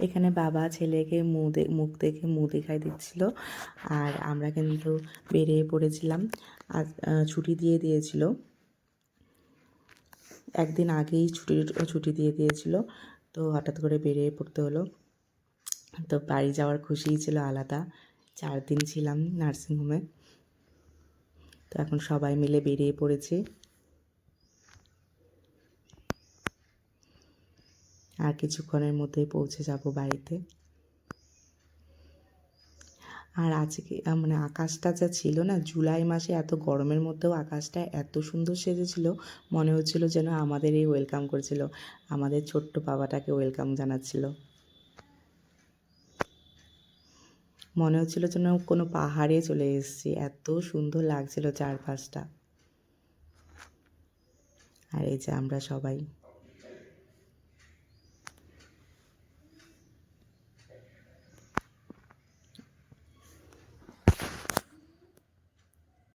এখানে বাবা ছেলেকে মুখ দে- মুখ দেখে মুখ দেখাই দিচ্ছিল। আর আমরা কিন্তু বেরিয়ে পড়েছিলাম। আর ছুটি দিয়ে দিয়েছিল। একদিন আগেই ছুটি ছুটি দিয়ে দিয়েছিল। তো হঠাৎ করে বেরিয়ে পড়তে হলো। তো বাড়ি যাওয়ার খুশিই ছিল আলাদা। চার দিন ছিলাম নার্সিংহোমে। তো এখন সবাই মিলে বেরিয়ে পড়েছি। আর কিছুক্ষণের মধ্যেই পৌঁছে যাব বাড়িতে। আর আজকে মানে আকাশটা যা ছিল না, জুলাই মাসে এত গরমের মধ্যেও আকাশটা এত সুন্দর সেজেছিল, মনে হচ্ছিল যেন আমাদেরই ওয়েলকাম করছিল, আমাদের ছোট্ট বাবাটাকে ওয়েলকাম জানাচ্ছিল। মনে হচ্ছিল যেন কোনো পাহাড়ে চলে এসেছি, এত সুন্দর লাগছিল চারপাশটা। আর এই যে আমরা সবাই।